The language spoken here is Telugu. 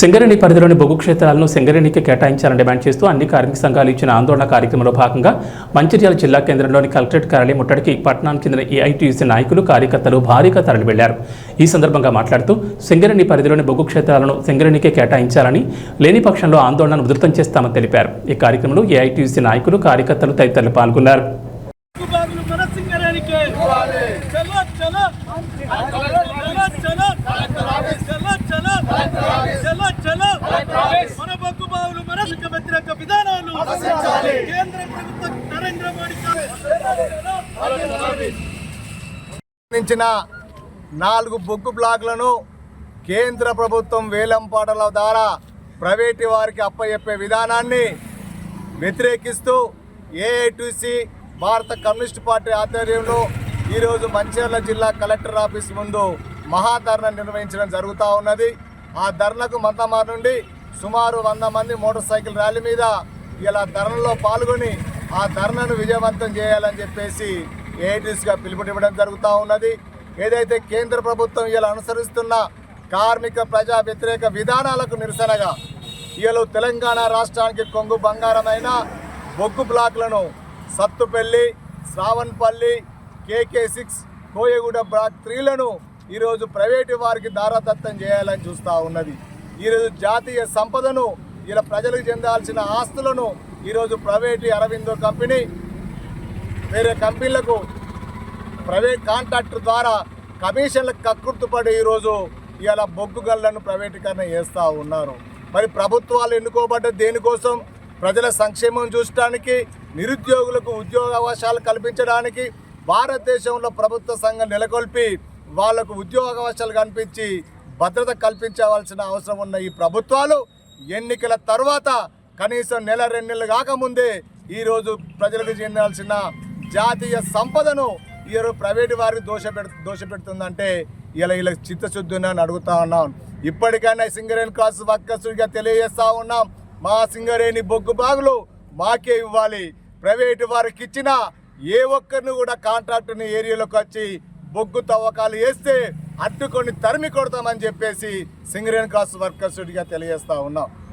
సింగరేణి పరిధిలోని బొగ్గు క్షేత్రాలను సింగరేణికి కేటాయించాలని డిమాండ్ చేస్తూ అన్ని కార్మిక సంఘాలు ఇచ్చిన ఆందోళన కార్యక్రమంలో భాగంగా మంచిర్యాల జిల్లా కేంద్రంలోని కలెక్టరేట్ కార్యాలయం ముట్టడికి పట్టణానికి చెందిన ఏఐటీయూసీ నాయకులు కార్యకర్తలు భారీగా తరలివెళ్ళారు ఈ సందర్భంగా మాట్లాడుతూ సింగరేణి పరిధిలోని బొగ్గు క్షేత్రాలను సింగరేణికి కేటాయించాలని లేని పక్షంలో ఆందోళనను ఉధృతం చేస్తామని తెలిపారు. ఈ కార్యక్రమంలో ఏఐటీయూసీ నాయకులు కార్యకర్తలు తదితరులు పాల్గొన్నారు. వ్యతిరేక విధానాలు కేంద్ర ప్రభుత్వం నరేంద్ర మోడీ నాలుగు బొగ్గు బ్లాక్లను కేంద్ర ప్రభుత్వం వేలంపాటల ద్వారా ప్రైవేటు వారికి అప్పచెప్పే విధానాన్ని వ్యతిరేకిస్తూ ఏఐటీసీ భారత కమ్యూనిస్ట్ పార్టీ ఆధ్వర్యంలో ఈరోజు మంచిర్యాల జిల్లా కలెక్టర్ ఆఫీస్ ముందు మహాధర్నా నిర్వహించడం జరుగుతూ ఉన్నది. ఆ ధర్నకు మంతమార్ నుండి సుమారు వంద మంది మోటార్ సైకిల్ ర్యాలీ మీద ఇలా ధర్నలో పాల్గొని ఆ ధర్నను విజయవంతం చేయాలని చెప్పేసి ఏఐటీసీగా పిలుపునివ్వడం జరుగుతూ ఉన్నది. ఏదైతే కేంద్ర ప్రభుత్వం ఇలా అనుసరిస్తున్న కార్మిక ప్రజా వ్యతిరేక విధానాలకు నిరసనగా ఇలా తెలంగాణ రాష్ట్రానికి కొంగు బంగారమైన బొగ్గు బ్లాక్లను Sathupalli Shravanapalli KK six Koyaguda block త్రీలను ఈరోజు ప్రైవేటు వారికి దారాదత్తం చేయాలని చూస్తూ ఉన్నది. ఈరోజు జాతీయ సంపదను ఇలా ప్రజలకు చెందాల్సిన ఆస్తులను ఈరోజు ప్రైవేటు అరవిందో కంపెనీ వేరే కంపెనీలకు ప్రైవేట్ కాంట్రాక్టర్ ద్వారా కమిషన్లకు కక్కుర్తుపడి ఈరోజు ఇలా బొగ్గు గల్లను ప్రైవేటీకరణ చేస్తూ ఉన్నారు. మరి ప్రభుత్వాలు ఎన్నుకోబడ్డ దేనికోసం? ప్రజల సంక్షేమం చూసడానికి నిరుద్యోగులకు ఉద్యోగ అవకాశాలు కల్పించడానికి భారతదేశంలో ప్రభుత్వ సంఘం నెలకొల్పి వాళ్ళకు ఉద్యోగ అవకాశాలు కల్పించి భద్రత కల్పించవలసిన అవసరం ఉన్న ఈ ప్రభుత్వాలు ఎన్నికల తర్వాత కనీసం నెల రెండు నెలలు కాకముందే ఈరోజు ప్రజలకు చెందాల్సిన జాతీయ సంపదను ఈరోజు ప్రైవేటు వారికి దోష పెడు దోష పెడుతుందంటే ఇలా ఇలా చిత్తశుద్ధి అని అడుగుతా ఉన్నాం. ఇప్పటికైనా సింగరేణి క్లాస్ వక్కసుడిగా తెలియజేస్తా ఉన్నాం. మా సింగరేణి బొగ్గు బాగులు మాకే ఇవ్వాలి. ప్రైవేటు వారికి ఇచ్చిన ఏ ఒక్కరిని కూడా కాంట్రాక్టుని ఏరియాలోకి వచ్చి బొగ్గు తవ్వకాలు వేస్తే అడ్డుకొని తరిమి కొడతామని చెప్పేసి సింగరేణి క్రాస్ వర్కర్స్గా తెలియజేస్తా ఉన్నాం.